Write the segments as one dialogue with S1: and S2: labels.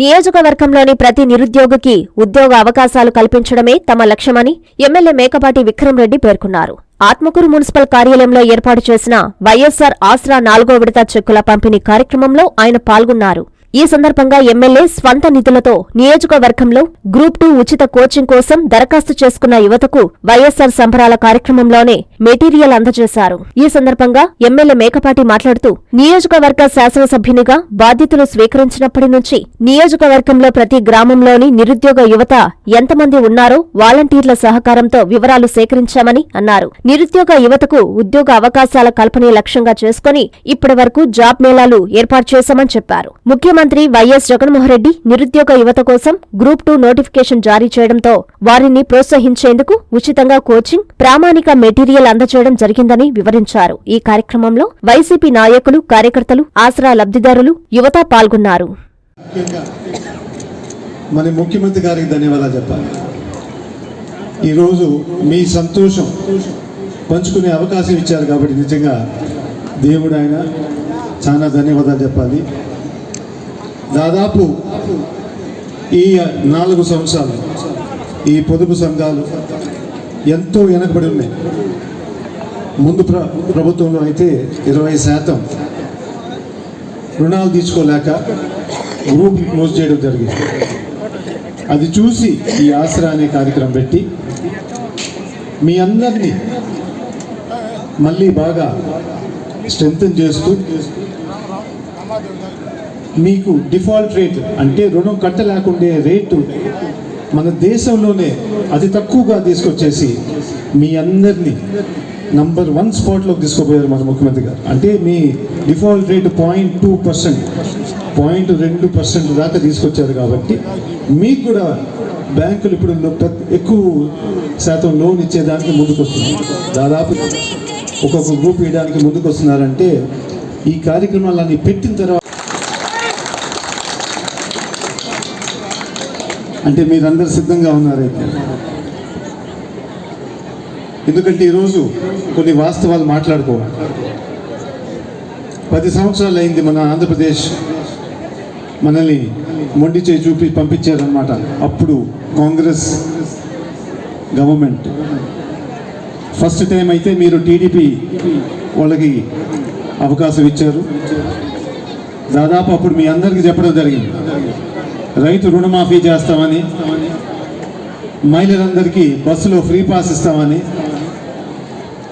S1: నియోజకవర్గంలోని ప్రతి నిరుద్యోగికి ఉద్యోగ అవకాశాలు కల్పించడమే తమ లక్ష్యమని ఎమ్మెల్యే మేకపాటి విక్రమరెడ్డి పేర్కొన్నారు. ఆత్మకూరు మున్సిపల్ కార్యాలయంలో ఏర్పాటు చేసిన వైఎస్సార్ ఆసరా నాలుగో విడత చెక్కుల పంపిణీ కార్యక్రమంలో ఆయన పాల్గొన్నారు. ఈ సందర్భంగా ఎమ్మెల్యే స్వంత నిధులతో నియోజకవర్గంలో గ్రూప్ టూ ఉచిత కోచింగ్ కోసం దరఖాస్తు చేసుకున్న యువతకు వైఎస్సార్ సంబరాల కార్యక్రమంలోనే మెటీరియల్ అందజేశారు. ఈ సందర్భంగా ఎమ్మెల్యే మేకపాటి మాట్లాడుతూ నియోజకవర్గ శాసనసభ్యునిగా బాధ్యతలు స్వీకరించినప్పటి నుంచి నియోజకవర్గంలో ప్రతి గ్రామంలోని నిరుద్యోగ యువత ఎంతమంది ఉన్నారో వాలంటీర్ల సహకారంతో వివరాలు సేకరించామని అన్నారు. నిరుద్యోగ యువతకు ఉద్యోగ అవకాశాల కల్పనే లక్ష్యంగా చేసుకుని ఇప్పటి వరకు జాబ్ మేళాలు ఏర్పాటు చేశామని చెప్పారు. ముఖ్యమంత్రి ముఖ్యమంత్రి వైఎస్ జగన్మోహన్రెడ్డి నిరుద్యోగ యువత కోసం గ్రూప్ టూ నోటిఫికేషన్ జారీ చేయడంతో వారిని ప్రోత్సహించేందుకు ఉచితంగా కోచింగ్ ప్రామాణిక మెటీరియల్ అందజేయడం జరిగిందని వివరించారు. ఈ కార్యక్రమంలో వైసీపీ నాయకులు కార్యకర్తలు ఆసరా లబ్ధిదారులు యువత పాల్గొన్నారు.
S2: మన ముఖ్యమంత్రి గారికి ధన్యవాదాలు చెప్పాలి. ఈరోజు మీ సంతోషం పంచుకునే అవకాశం ఇచ్చారు కాబట్టి నిజంగా దేవుడు ఆయన చాలా ధన్యవాదాలు చెప్పాలి. దాదాపు ఈ నాలుగు సంవత్సరాలు ఈ పొదుపు సంఘాలు ఎంతో వెనకబడి ఉన్నాయి. ముందు ప్ర ప్రభుత్వంలో అయితే ఇరవై శాతం రుణాలు తీసుకోలేక గ్రూప్ క్లోజ్ చేయడం జరిగింది. అది చూసి ఈ ఆసరా అనే కార్యక్రమం పెట్టి మీ అందరినీ మళ్ళీ బాగా స్ట్రెంగ్తన్ చేస్తూ మీకు డిఫాల్ట్ రేట్ అంటే రుణం కట్టలేకుండే రేటు మన దేశంలోనే అతి తక్కువగా తీసుకొచ్చేసి మీ అందరినీ నంబర్ వన్ స్పాట్లోకి తీసుకుపోయారు మన ముఖ్యమంత్రి గారు. అంటే మీ default rate point two percent point రెండు పర్సెంట్ దాకా తీసుకొచ్చారు కాబట్టి మీకు కూడా బ్యాంకులు ఇప్పుడు ఎక్కువ శాతం లోన్ ఇచ్చేదానికి ముందుకు వస్తున్నారు దాదాపు ఒక్కొక్క గ్రూప్ ఇవ్వడానికి ముందుకు వస్తున్నారంటే ఈ కార్యక్రమాలన్నీ పెట్టిన తర్వాత అంటే మీరందరూ సిద్ధంగా ఉన్నారైతే ఎందుకంటే ఈరోజు కొన్ని వాస్తవాలు మాట్లాడుకోవాలి. పది సంవత్సరాలు అయింది మన ఆంధ్రప్రదేశ్ మనల్ని మొండి చేయి చూపి పంపించారనమాట అప్పుడు కాంగ్రెస్ గవర్నమెంట్. ఫస్ట్ టైం అయితే మీరు టీడీపీ వాళ్ళకి అవకాశం ఇచ్చారు. దాదాపు అప్పుడు మీ అందరికీ చెప్పడం జరిగింది. రైతు రుణమాఫీ చేస్తామని మహిళలందరికీ బస్సులో ఫ్రీ పాస్ ఇస్తామని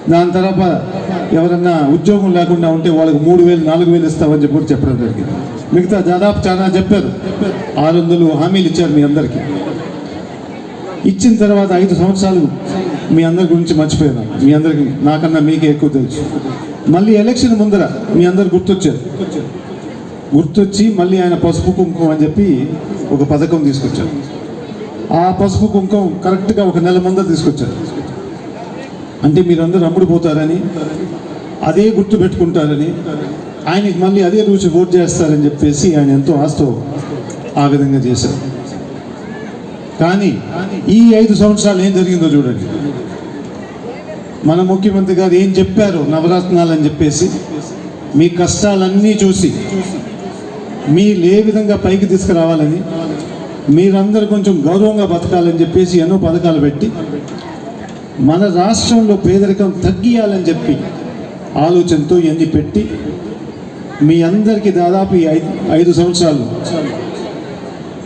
S2: దాని తర్వాత ఎవరన్నా ఉద్యోగం లేకుండా ఉంటే వాళ్ళకి మూడు వేలు నాలుగు వేలు ఇస్తామని చెప్పి చెప్పడం జరిగింది. మిగతా దాదాపు చాలా చెప్పారు. ఆరు వందలు హామీలు ఇచ్చారు మీ అందరికీ. ఇచ్చిన తర్వాత ఐదు సంవత్సరాలు మీ అందరి గురించి మర్చిపోయాను. మీ అందరికి నాకన్నా మీకే ఎక్కువ తెలుసు. మళ్ళీ ఎలక్షన్ ముందర మీ అందరు గుర్తొచ్చారు. గుర్తొచ్చి మళ్ళీ ఆయన పసుపు కుంకుమ అని చెప్పి ఒక పథకం తీసుకొచ్చారు. ఆ పసుపు కుంకుమ కరెక్ట్గా ఒక నెల ముందర తీసుకొచ్చారు. అంటే మీరందరూ అమ్ముడుపోతారని అదే గుర్తు పెట్టుకుంటారని ఆయనకి మళ్ళీ అదే రుచి ఓట్ చేస్తారని చెప్పేసి ఆయన ఎంతో ఆస్తో ఆ విధంగా చేశారు. కానీ ఈ ఐదు సంవత్సరాలు ఏం జరిగిందో చూడండి. మన ముఖ్యమంత్రి గారు ఏం చెప్పారు నవరత్నాలు అని చెప్పేసి మీ కష్టాలన్నీ చూసి మీరు ఏ విధంగా పైకి తీసుకురావాలని? మీరందరూ కొంచెం గౌరవంగా బతకాలని చెప్పేసి ఎన్నో పథకాలు పెట్టి మన రాష్ట్రంలో పేదరికం తగ్గియాలని చెప్పి ఆలోచనతో ఇవన్నీ పెట్టి మీ అందరికీ దాదాపు ఐదు ఐదు సంవత్సరాలు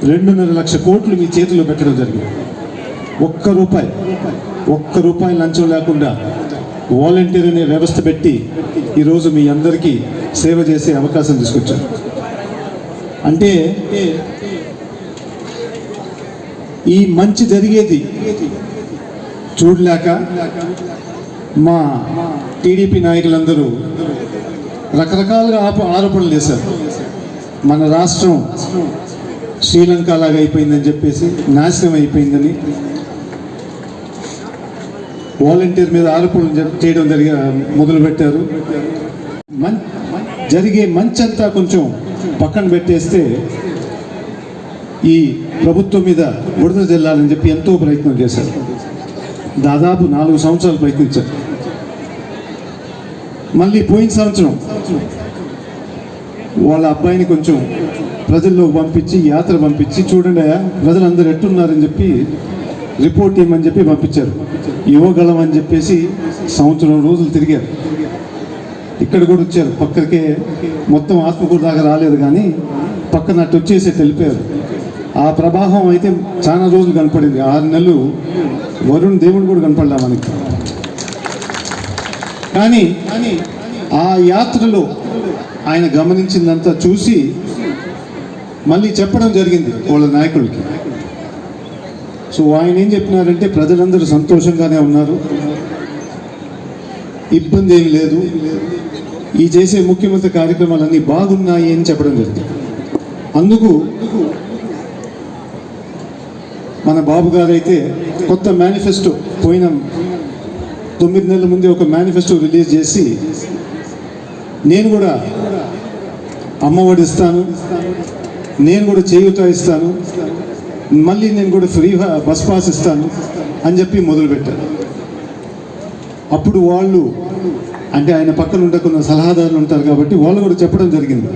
S2: రెండున్నర లక్ష కోట్లు మీ చేతిలో పెట్టడం జరిగింది. ఒక్క రూపాయి ఒక్క రూపాయి లంచం లేకుండా వాలంటీర్ అనే వ్యవస్థ పెట్టి ఈరోజు మీ అందరికీ సేవ చేసే అవకాశం తీసుకొచ్చారు. అంటే ఈ మంచి జరిగేది చూడలేక మా టీడీపీ నాయకులందరూ రకరకాలుగా ఆప ఆరోపణలు చేశారు. మన రాష్ట్రం శ్రీలంక లాగా అయిపోయిందని చెప్పేసి నాశనం అయిపోయిందని వాలంటీర్ మీద ఆరోపణలు చేయడం జరిగి మొదలుపెట్టారు. మన్ జరిగే మంచంతా కొంచెం పక్కన పెట్టేస్తే ఈ ప్రభుత్వం మీద బుడద జల్లాలని చెప్పి ఎంతో ప్రయత్నం చేశారు. దాదాపు నాలుగు సంవత్సరాలు ప్రయత్నించారు. మళ్ళీ పోయిన సంవత్సరం వాళ్ళ అబ్బాయిని కొంచెం ప్రజల్లో పంపించి యాత్ర పంపించి చూడండి అయ్యా, ప్రజలందరూ ఎట్టున్నారని చెప్పి రిపోర్ట్ ఇవ్వమని చెప్పి పంపించారు. యువగళం అని చెప్పేసి సంవత్సరం రోజులు తిరిగారు. ఇక్కడ కూడా వచ్చారు. పక్కకే మొత్తం ఆత్మకూరు దాకా రాలేదు కానీ పక్కన అటు వచ్చేసి తెలిపారు. ఆ ప్రభావం అయితే చాలా రోజులు కనపడింది. ఆరు నెలలు వరుణ్ దేవుడు కూడా కనపడలే మనకి. కానీ ఆ యాత్రలో ఆయన గమనించిందంతా చూసి మళ్ళీ చెప్పడం జరిగింది వాళ్ళ నాయకులకి. సో ఆయన ఏం చెప్పినారంటే ప్రజలందరూ సంతోషంగానే ఉన్నారు. ఇబ్బంది ఏం లేదు. ఈ చేసే ముఖ్యమంత్రి కార్యక్రమాలన్నీ బాగున్నాయి అని చెప్పడం జరిగింది. అందుకు మన బాబు గారైతే కొత్త మేనిఫెస్టో పోయిన తొమ్మిది నెలల ముందే ఒక మేనిఫెస్టో రిలీజ్ చేసి నేను కూడా అమ్మఒడి ఇస్తాను నేను కూడా చేయూత ఇస్తాను మళ్ళీ నేను కూడా ఫ్రీ బస్ పాస్ ఇస్తాను అని చెప్పి మొదలుపెట్టాను అప్పుడు వాళ్ళు అంటే ఆయన పక్కన ఉండే కొన్ని సలహాదారులు ఉంటారు కాబట్టి వాళ్ళు కూడా చెప్పడం జరిగింది.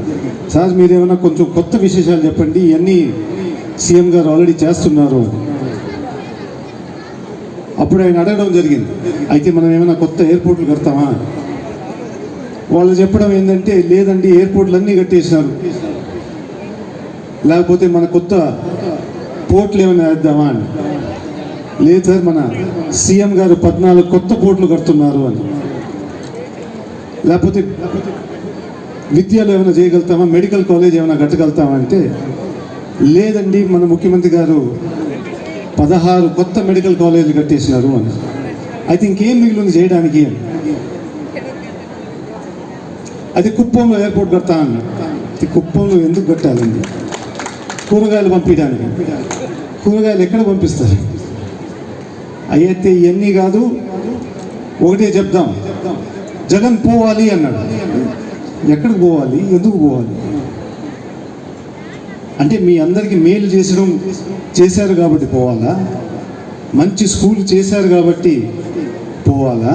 S2: సార్ మీరేమైనా కొంచెం కొత్త విశేషాలు చెప్పండి. ఇవన్నీ సీఎం గారు ఆల్రెడీ చేస్తున్నారు. అప్పుడు ఆయన అడగడం జరిగింది. అయితే మనం ఏమైనా కొత్త ఎయిర్పోర్ట్లు కడతామా? వాళ్ళు చెప్పడం ఏంటంటే లేదండి ఎయిర్పోర్ట్లు అన్నీ కట్టేసినారు. లేకపోతే మన కొత్త పోర్ట్లు ఏమైనా వేద్దామా అని. లేదు సార్ మన సీఎం గారు పద్నాలుగు కొత్త పోర్ట్లు కడుతున్నారు అని. లేకపోతే విద్యలో ఏమైనా చేయగలుగుతామా? మెడికల్ కాలేజ్ ఏమైనా కట్టగలుగుతామా అంటే లేదండి మన ముఖ్యమంత్రి గారు పదహారు కొత్త మెడికల్ కాలేజీలు కట్టేసినారు అని. అయితే ఇంకేం మిగిలింది చేయడానికి అది కుప్పంలో ఎయిర్పోర్ట్ కడతా అన్న. కుప్పంలో ఎందుకు కట్టాలండి? కూరగాయలు పంపించడానికి. కూరగాయలు ఎక్కడ పంపిస్తారు? అయితే ఇవన్నీ కాదు ఒకటే చెప్దాం. జగన్ పోవాలి అన్నాడు. ఎక్కడికి పోవాలి? ఎందుకు పోవాలి? అంటే మీ అందరికీ మేలు చేసడం చేశారు కాబట్టి పోవాలా? మంచి స్కూల్ చేశారు కాబట్టి పోవాలా?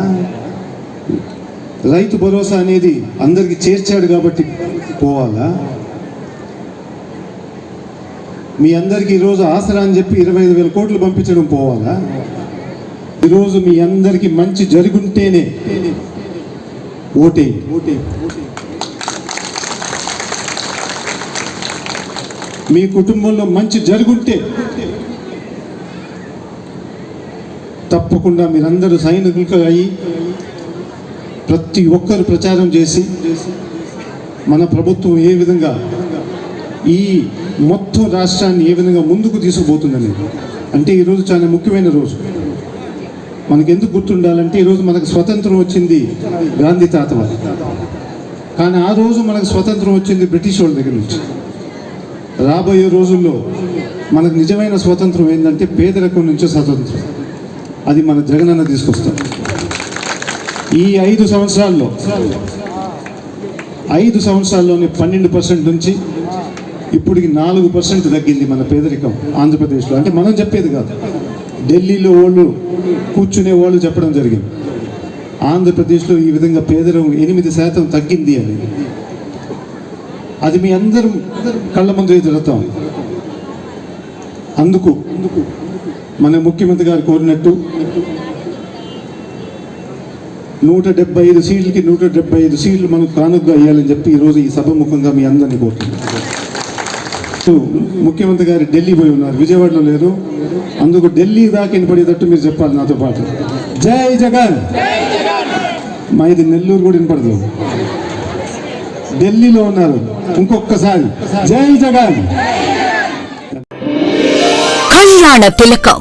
S2: రైతు భరోసా అనేది అందరికీ చేర్చాడు కాబట్టి పోవాలా? మీ అందరికీ ఈరోజు ఆసరా అని చెప్పి ఇరవై ఐదు వేల కోట్లు పంపించడం పోవాలా? ఈరోజు మీ అందరికీ మంచి జరుగుంటేనే ఓటే మీ కుటుంబంలో మంచి జరుగుంటే తప్పకుండా మీరందరూ సైనికులు అయ్యి ప్రతి ఒక్కరు ప్రచారం చేసి మన ప్రభుత్వం ఏ విధంగా ఈ మొత్తం రాష్ట్రాన్ని ఏ విధంగా ముందుకు తీసుకుపోతుందని. అంటే ఈరోజు చాలా ముఖ్యమైన రోజు. మనకి ఎందుకు గుర్తుండాలంటే ఈరోజు మనకు స్వతంత్రం వచ్చింది గాంధీ తాత వల్ల కానీ ఆ రోజు మనకు స్వతంత్రం వచ్చింది బ్రిటిష్ వాళ్ళ దగ్గర నుంచి. రాబోయే రోజుల్లో మనకు నిజమైన స్వతంత్రం ఏంటంటే పేదరికం నుంచి స్వతంత్రం. అది మన జగనన్న తీసుకొస్తాం. ఈ ఐదు సంవత్సరాల్లో ఐదు సంవత్సరాల్లోనే పన్నెండు పర్సెంట్ నుంచి ఇప్పటికి నాలుగు పర్సెంట్ తగ్గింది మన పేదరికం ఆంధ్రప్రదేశ్లో. అంటే మనం చెప్పేది కాదు. ఢిల్లీలో వాళ్ళు కూర్చునే వాళ్ళు చెప్పడం జరిగింది. ఆంధ్రప్రదేశ్లో ఈ విధంగా పేదరికం ఎనిమిది శాతం తగ్గింది అని. అది మీ అందరం కళ్ళ ముందు జరుగుతాం అందుకు మన ముఖ్యమంత్రి గారు కోరినట్టు నూట డెబ్బై ఐదు సీట్లకి నూట డెబ్బై ఐదు సీట్లు మనకు కానుగ్గా ఇవ్వాలని చెప్పి ఈరోజు ఈ సభముఖంగా మీ అందరినీ కోరుతున్నాను నెక్స్ట్ ముఖ్యమంత్రి గారు ఢిల్లీ పోయి ఉన్నారు. విజయవాడలో లేరు. అందుకు ఢిల్లీ దాకా వినపడేటట్టు మీరు చెప్పాలి నాతో పాటు. జై జగన్! మా ఇది నెల్లూరు కూడా వినపడదు. ఢిల్లీలో ఉన్నారు. ఇంకొకసారి జై జగన్!
S3: కళ్యాణ తిలకం.